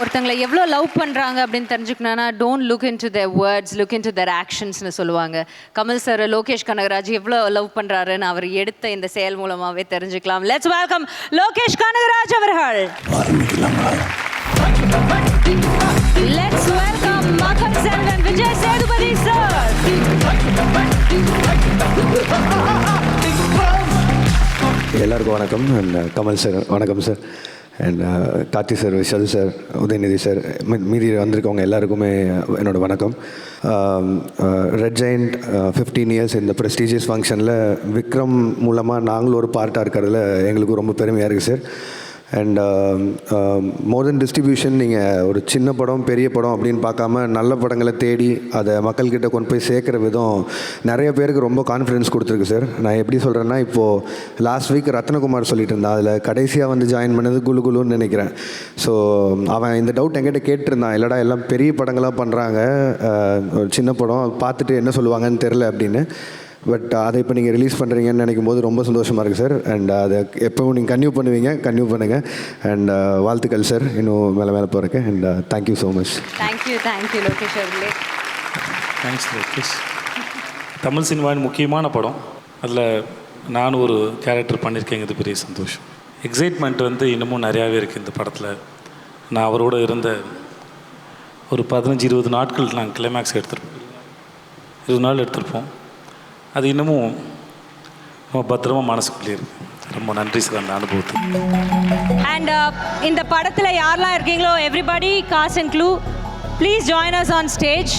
ஒருத்தங்களை எவ்வளோ லவ் பண்ணுறாங்க அப்படின்னு தெரிஞ்சுக்கணும்னா don't look into their words look into their ஆக்ஷன்ஸ்னு சொல்லுவாங்க. கமல் சார் லோகேஷ் கனகராஜ் எவ்வளோ லவ் பண்ணுறாருன்னு அவர் எடுத்த இந்த செயல் மூலமாகவே தெரிஞ்சுக்கலாம். லெட்ஸ் வெல்கம் லோகேஷ் கனகராஜ் அவர்கள். லெட்ஸ் வெல்கம் மக்கள் செல்வன் விஜய் சேதுபதி சார் எல்லாருக்கும் வணக்கம். கமல் சார் வணக்கம் sir and Karthi sir Vishal sir Udhayanidhi sir மீதி வந்திருக்கவங்க எல்லாருக்குமே என்னோட வணக்கம். ரெட் ஜெயிண்ட் ஃபிஃப்டீன் இயர்ஸ் இந்த ப்ரெஸ்டீஜியஸ் ஃபங்க்ஷனில் விக்ரம் மூலமாக நாங்களும் ஒரு பார்ட்டாக இருக்கிறதுல எங்களுக்கு ரொம்ப பெருமையாக இருக்குது sir and more then distribution நீங்கள் ஒரு சின்ன படம் பெரிய படம் அப்படின்னு பார்க்காம நல்ல படங்களை தேடி அதை மக்கள்கிட்ட கொண்டு போய் சேர்க்குற விதம் நிறைய பேருக்கு ரொம்ப கான்ஃபிடன்ஸ் கொடுத்துருக்கு சார் நான் எப்படி சொல்கிறேன்னா இப்போது லாஸ்ட் வீக் ரத்னகுமார் சொல்லிட்டு இருந்தான். அதில் கடைசியாக வந்து ஜாயின் பண்ணது குலு குலுன்னு நினைக்கிறேன். ஸோ அவன் இந்த டவுட் என்கிட்ட கேட்டிருந்தான். இல்லைடா எல்லாம் பெரிய படங்களாக பண்ணுறாங்க ஒரு சின்ன படம் பார்த்துட்டு என்ன சொல்லுவாங்கன்னு தெரில அப்படின்னு. பட் அதை இப்போ நீங்கள் ரிலீஸ் பண்ணுறீங்கன்னு நினைக்கும் போது ரொம்ப சந்தோஷமாக இருக்குது சார் அண்ட் அதை எப்போவும் நீங்கள் கன்யூ பண்ணுவீங்க கன்யூ பண்ணுங்கள் அண்ட் வாழ்த்துக்கள் சார் இன்னும் மேலே மேலே போகிறக்கு and thank you so much thank you thank you Lokesh அவர்களே. தேங்க்ஸ் லோகேஷ் தமிழ் சினிமாவின் முக்கியமான படம். அதில் நானும் ஒரு கேரக்டர் பண்ணியிருக்கேங்கிறது பெரிய சந்தோஷம். எக்ஸைட்மெண்ட் வந்து இன்னமும் நிறையாவே இருக்குது இந்த படத்தில். நான் அவரோட இருந்த ஒரு பதினஞ்சு இருபது நாட்கள் நாங்கள் கிளைமேக்ஸ் எடுத்திருப்போம் இருபது நாள் எடுத்திருப்போம். அது இன்னமும் ரொம்ப பத்திரமா மனசுக்குள்ளே இருக்கு ரொம்ப நன்றி சார் அந்த அனுபவத்துக்கு. அண்ட் இந்த படத்தில் யாரெல்லாம் இருக்கீங்களோ everybody cast and crew please join us on stage